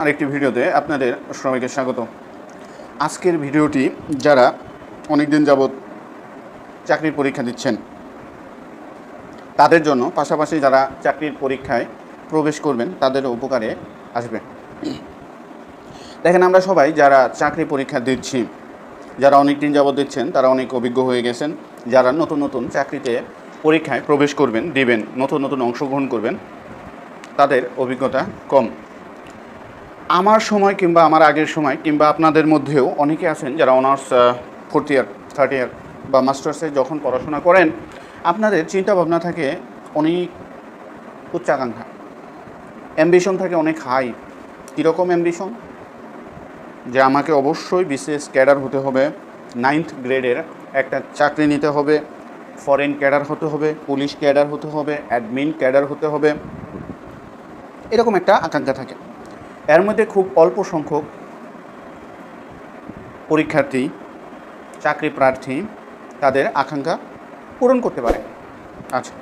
আরেকটি ভিডিওতে আপনাদের সবাইকে স্বাগত। আজকের ভিডিওটি যারা অনেক দিন যাবৎ চাকরির পরীক্ষা দিচ্ছেন, তাদের জন্য পাশাপাশি যারা চাকরির পরীক্ষায় প্রবেশ করবেন, তাদের উপকারে আসবে। দেখেন, আমরা সবাই যারা চাকরি পরীক্ষা দিচ্ছি, যারা অনেক দিন যাবৎ দিচ্ছেন, তারা অনেক অভিজ্ঞ হয়ে গেছেন, যারা নতুন নতুন চাকরিতে পরীক্ষায় প্রবেশ করবেন, দিবেন, নতুন নতুন অংশগ্রহণ করবেন, তাদের অভিজ্ঞতা কম। আমার সময় কিংবা আমার আগের সময় কিংবা আপনাদের মধ্যেও অনেকে আছেন যারা honours fourth year third year বা মাস্টার্সে যখন পড়াশোনা করেন, আপনাদের চিন্তা ভাবনা থাকে অনেক উচ্চাকাঙ্ক্ষা। অ্যাম্বিশন থাকে অনেক হাই কীরকম অ্যাম্বিশন যে আমাকে অবশ্যই বিশেষ ক্যাডার হতে হবে নাইন্থ গ্রেডের একটা চাকরি নিতে হবে ফরেন ক্যাডার হতে হবে পুলিশ ক্যাডার হতে হবে অ্যাডমিন ক্যাডার হতে হবে। এরকম একটা আকাঙ্ক্ষা থাকে। এর মধ্যে খুব অল্প সংখ্যক পরীক্ষার্থী, চাকরি প্রার্থী তাদের আকাঙ্ক্ষা পূরণ করতে পারে। আচ্ছা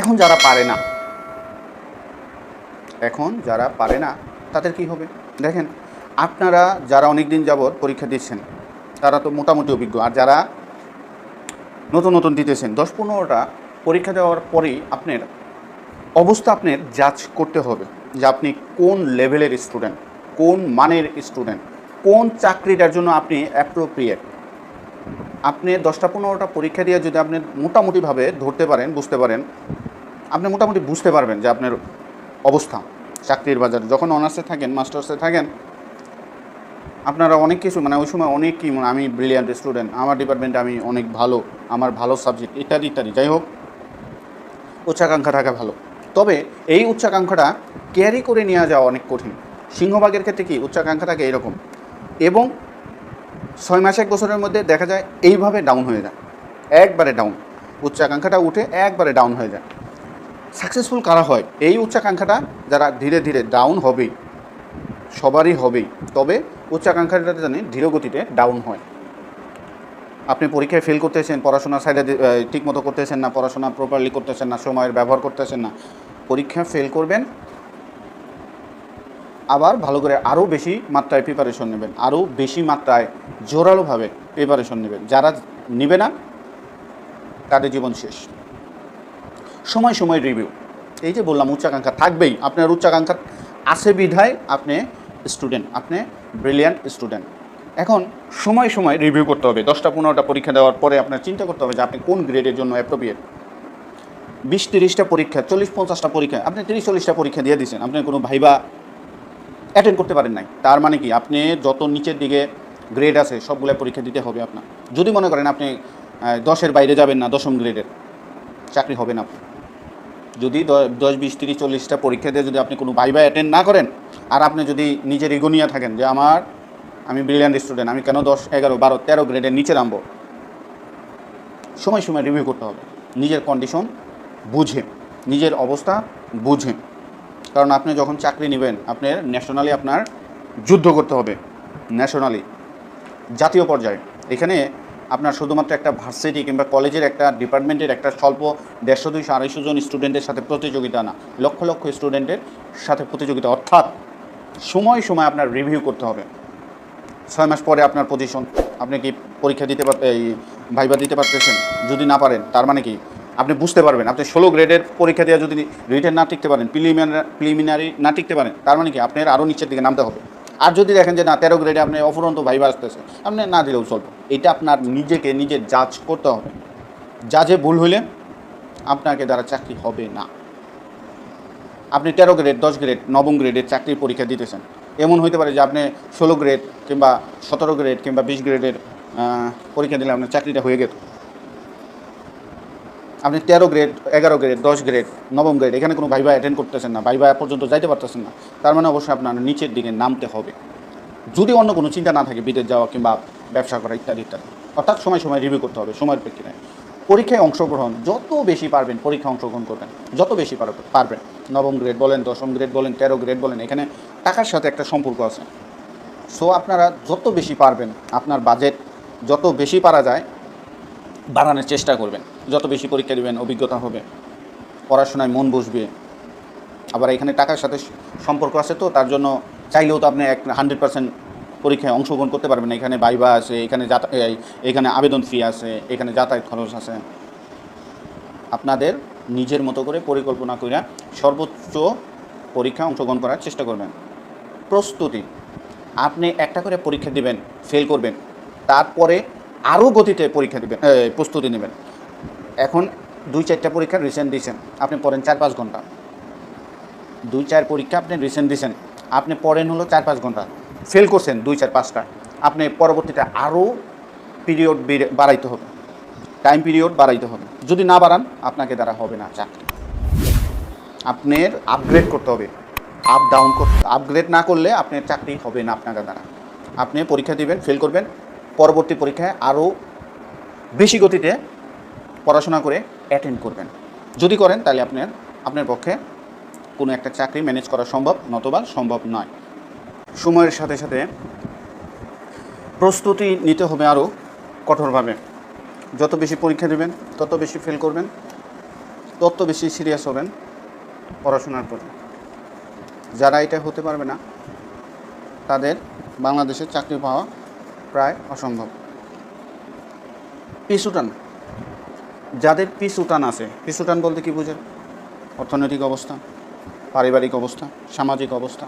এখন যারা পারে না, এখন যারা পারে না, তাদের কি হবে? দেখেন, আপনারা যারা অনেক দিন যাবৎ পরীক্ষা দিচ্ছেন, তারা তো মোটামুটি অভিজ্ঞ। আর যারা নতুন নতুন দিতেছেন, দশ পনেরোটা পরীক্ষা দেওয়ার পরেই আপনার অবস্থা আপনার জাজ করতে হবে। যে আপনি কোন লেভেলের স্টুডেন্ট, কোন মানের স্টুডেন্ট, কোন চাকরিটার জন্য আপনি অ্যাপ্রোপ্রিয়েট আপনি দশটা পনেরোটা পরীক্ষা দিয়ে যদি আপনি মোটামুটিভাবে ধরতে পারেন, বুঝতে পারেন, আপনি মোটামুটি বুঝতে পারবেন যে আপনার অবস্থা, চাকরির বাজারে। যখন অনার্সে থাকেন, মাস্টার্সে থাকেন, আপনারা অনেক কিছু মানে ওই সময় অনেক কি মানে আমি ব্রিলিয়ান্ট স্টুডেন্ট আমার ডিপার্টমেন্টে আমি অনেক ভালো, আমার ভালো সাবজেক্ট ইত্যাদি ইত্যাদি। যাই হোক, উচ্চাকাঙ্ক্ষা থাকা ভালো। তবে এই উচ্চাকাঙ্ক্ষাটা ক্যারি করে নেওয়া যাওয়া অনেক কঠিন। সিংহভাগের ক্ষেত্রে কি উচ্চাকাঙ্ক্ষা থাকে এরকম? এবং ছয় মাস এক বছরের মধ্যে দেখা যায় এইভাবে ডাউন হয়ে যায়। একবারে ডাউন উচ্চাকাঙ্ক্ষাটা উঠে একবারে ডাউন হয়ে যায়। সাকসেসফুল কারা হয়? এই উচ্চাকাঙ্ক্ষাটা যারা ধীরে ধীরে ডাউন হবেই, সবারই হবেই। তবে উচ্চাকাঙ্ক্ষাটা জানি ধীরগতিতে ডাউন হয়। আপনি পরীক্ষায় ফেল করতেছেন পড়াশোনা সাইডে ঠিক মতো করতেছেন না, পড়াশোনা প্রপারলি করতেছেন না, সময়ের ব্যবহার করতেছেন না, পরীক্ষা ফেল করবেন। আবার ভালো করে আরও বেশি মাত্রায় প্রিপারেশন নেবেন, আরও বেশি মাত্রায় জোরালোভাবে প্রিপারেশন নেবেন। যারা নেবে না, তাদের জীবন শেষ। সময় সময় রিভিউ এই যে বললাম, উচ্চাকাঙ্ক্ষা থাকবেই। আপনার উচ্চাকাঙ্ক্ষা আছে বিধায় আপনি স্টুডেন্ট আপনি ব্রিলিয়ান্ট স্টুডেন্ট এখন সময় সময় রিভিউ করতে হবে। দশটা, পনেরোটা পরীক্ষা দেওয়ার পরে আপনার চিন্তা করতে হবে যে আপনি কোন গ্রেডের জন্য অ্যাপ্রোপ্রিয়েট বিশ, তিরিশটা পরীক্ষা, চল্লিশ, পঞ্চাশটা পরীক্ষা, আপনি তিরিশ, চল্লিশটা পরীক্ষা দিয়ে দিয়েছেন। আপনি কোনো ভাইবা অ্যাটেন্ড করতে পারেন নাই। তার মানে কি? আপনি যত নিচের দিকে গ্রেড আছে, সবগুলো পরীক্ষা দিতে হবে আপনার। যদি মনে করেন আপনি দশের বাইরে যাবেন না, দশম গ্রেডের চাকরি হবে না। যদি দশ, বিশ, তিরিশ, চল্লিশটা পরীক্ষা দিয়ে যদি আপনি কোনো ভাইবা অ্যাটেন্ড না করেন, আর আপনি যদি নিজের ইগোনিয়া থাকেন যে আমার আমি ব্রিলিয়ান্ট স্টুডেন্ট আমি কেন দশ, এগারো, বারো, তেরো গ্রেডের নিচে নামবো? সময় সময় রিভিউ করতে হবে। নিজের কন্ডিশন বুঝে, নিজের অবস্থা বুঝে। কারণ আপনি যখন চাকরি নেবেন, আপনার ন্যাশনালি আপনার যুদ্ধ করতে হবে ন্যাশনালি জাতীয় পর্যায়ে। এখানে আপনার শুধুমাত্র একটা ভার্সিটি কিংবা কলেজের একটা ডিপার্টমেন্টের একটা স্বল্প দেড়শো দুইশো আড়াইশো জন স্টুডেন্টের সাথে প্রতিযোগিতা না, লক্ষ লক্ষ স্টুডেন্টের সাথে প্রতিযোগিতা। অর্থাৎ সময় সময় আপনার রিভিউ করতে হবে। ছয় মাস পরে আপনার পজিশন আপনি কি পরীক্ষা দিতে পার, এই ভাইবা দিতে পারতেছেন? যদি না পারেন, তার মানে কি? আপনি বুঝতে পারবেন, আপনি ষোলো গ্রেডের পরীক্ষা দেওয়া যদি রিটেন না টিকতে পারেন প্রিলিমিনারি প্রিলিমিনারি না টিকতে পারেন, তার মানে কি? আপনার আরও নিচের দিকে নামতে হবে। আর যদি দেখেন যে না, তেরো গ্রেডে আপনি অফুরন্ত ভাইবা আসতেছে, আপনি না দিলেও চলবে। এটা আপনার নিজেকে নিজে জাজ করতে হবে। জাজে ভুল হইলে আপনাকে দ্বারা চাকরি হবে না। আপনি তেরো গ্রেড দশ গ্রেড নবম গ্রেডের চাকরির পরীক্ষা দিতেছেন। এমন হইতে পারে যে আপনি ষোলো গ্রেড কিংবা সতেরো গ্রেড কিংবা বিশ গ্রেডের পরীক্ষা দিলে আপনার চাকরিটা হয়ে গেত। আপনি তেরো গ্রেড এগারো গ্রেড দশ গ্রেড নবম গ্রেড এখানে কোনো ভাইবা অ্যাটেন্ড করতেছেন না ভাইবা পর্যন্ত যাইতে পারতেছেন না। তার মানে অবশ্যই আপনার নিচের দিকে নামতে হবে। যদি অন্য কোনো চিন্তা না থাকে বিদেশ যাওয়া কিংবা ব্যবসা করা ইত্যাদি ইত্যাদি। অর্থাৎ সময় সময় রিভিউ করতে হবে সময়ের প্রেক্ষিতে। পরীক্ষায় অংশগ্রহণ, যত বেশি পারবেন পরীক্ষা অংশগ্রহণ করবেন, যত বেশি পারবেন। নবম গ্রেড বলেন, দশম গ্রেড বলেন, তেরো গ্রেড বলেন, এখানে টাকার সাথে একটা সম্পর্ক আছে। সো আপনারা যত বেশি পারবেন, আপনার বাজেট যত বেশি পারা যায়, বাড়ানোর চেষ্টা করবেন। যত বেশি পরীক্ষা দেবেন, অভিজ্ঞতা হবে, পড়াশোনায় মন বসবে। আবার এখানে টাকার সাথে সম্পর্ক আছে তো, তার জন্য চাইলেও তো আপনি এক হান্ড্রেড পার্সেন্ট পরীক্ষায় অংশগ্রহণ করতে পারবেন এখানে বাইবা আছে, এখানে এখানে আবেদন ফি আছে, এখানে যাতায়াত খরচ আছে। আপনাদের নিজের মতো করে পরিকল্পনা করে সর্বোচ্চ পরীক্ষা অংশগ্রহণ করার চেষ্টা করবেন। প্রস্তুতি। আপনি একটা করে পরীক্ষা দিবেন ফেল করবেন, তারপরে আরও গতিতে পরীক্ষা দিবেন প্রস্তুতি নেবেন। এখন দুই চারটা পরীক্ষা রিসেন্ট দিয়েছেন, আপনি পড়েন চার পাঁচ ঘণ্টা। দুই চার পরীক্ষা আপনি রিসেন্ট দিয়েছেন, আপনি পড়েন হলো চার পাঁচ ঘণ্টা। ফেল করছেন দুই চার পাঁচটা, আপনি পরবর্তীতে আরও পিরিয়ড বাড়াইতে হবে। টাইম পিরিয়ড বাড়াইতে হবে। যদি না বাড়ান, আপনাকে দ্বারা হবে না চাকরি। আপনার আপগ্রেড করতে হবে। আপ ডাউন করতে আপগ্রেড না করলে আপনার চাকরি হবে না আপনাকে দ্বারা। আপনি পরীক্ষা দিবেন ফেল করবেন। পরবর্তী পরীক্ষায় আরও বেশি গতিতে পড়াশোনা করে অ্যাটেন্ড করবেন। যদি করেন, তাহলে আপনার আপনার পক্ষে কোনো একটা চাকরি ম্যানেজ করা সম্ভব, নতবা সম্ভব নয়। সময়ের সাথে সাথে প্রস্তুতি নিতে হবে আরও কঠোরভাবে। যত বেশি পরীক্ষা দেবেন, তত বেশি ফেল করবেন, তত বেশি সিরিয়াস হবেন পড়াশোনার প্রতি। যারা এটা হতে পারবে না, তাদের বাংলাদেশে চাকরি পাওয়া প্রায় অসম্ভব। পিছুটান যাদের পিছুটান আছে পিছুটান বলতে কি বুঝেন অর্থনৈতিক অবস্থা, পারিবারিক অবস্থা, সামাজিক অবস্থা।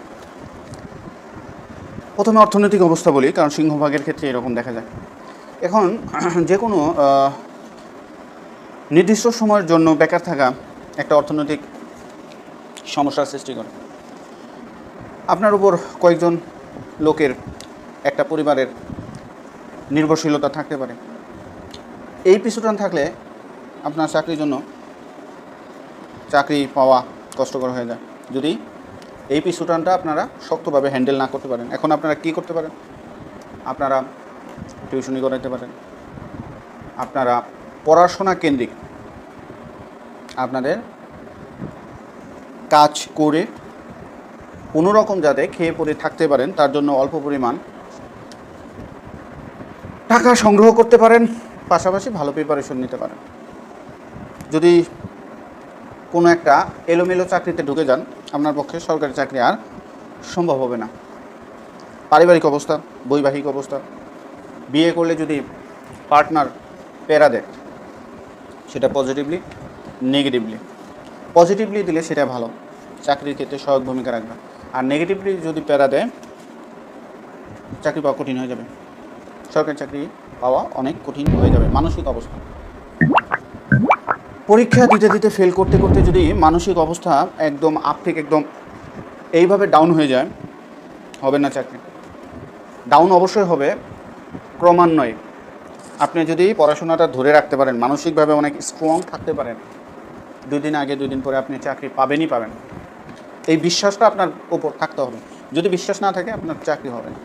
প্রথমে অর্থনৈতিক অবস্থা বলি, কারণ সিংহভাগের ক্ষেত্রে এরকম দেখা যায়। এখন যে কোনো নির্দিষ্ট সময়ের জন্য বেকার থাকা একটা অর্থনৈতিক সমস্যার সৃষ্টি করে। আপনার উপর কয়েকজন লোকের একটা পরিবারের নির্ভরশীলতা থাকতে পারে। এই পিছুটান থাকলে আপনার চাকরির জন্য চাকরি পাওয়া কষ্টকর হয়ে যায়। যদি এই পিছুটানটা আপনারা শক্তভাবে হ্যান্ডেল না করতে পারেন। এখন আপনারা কি করতে পারেন? আপনারা টিউশনি করাইতে পারেন। আপনারা পড়াশোনা কেন্দ্রিক আপনাদের কাজ করে কোনো রকম যাতে খেয়ে পরে থাকতে পারেন, তার জন্য অল্প পরিমাণ টাকা সংগ্রহ করতে পারেন, পাশাপাশি ভালো প্রিপারেশন নিতে পারেন। যদি কোনো একটা এলোমেলো চাকরিতে ঢুকে যান আপনার পক্ষে সরকারি চাকরি আর সম্ভব হবে না। পারিবারিক অবস্থা, বৈবাহিক অবস্থা, বিয়ে করলে যদি পার্টনার প্যারা দেয়, সেটা পজিটিভলি নেগেটিভলি পজিটিভলি দিলে সেটা ভালো, চাকরির ক্ষেত্রে সহায়ক ভূমিকা রাখবে। আর নেগেটিভলি যদি প্যারা দেয়, চাকরি পাওয়া কঠিন হয়ে যাবে। সরকারি চাকরি পাওয়া অনেক কঠিন হয়ে যাবে, মানসিক অবস্থা। পরীক্ষা দিতে দিতে ফেল করতে করতে যদি মানসিক অবস্থা একদম আপ থেকে একদম এইভাবে ডাউন হয়ে যায়, হবে না চাকরি? ডাউন অবশ্যই হবে, ক্রমান্বয়ে। আপনি যদি পড়াশোনাটা ধরে রাখতে পারেন, মানসিকভাবে অনেক স্ট্রং থাকতে পারেন, দুই দিন আগে, দুই দিন পরে আপনি চাকরি পাবেনই পাবেন। এই বিশ্বাসটা আপনার উপর থাকতে হবে। যদি বিশ্বাস না থাকে, আপনার চাকরি হবে না।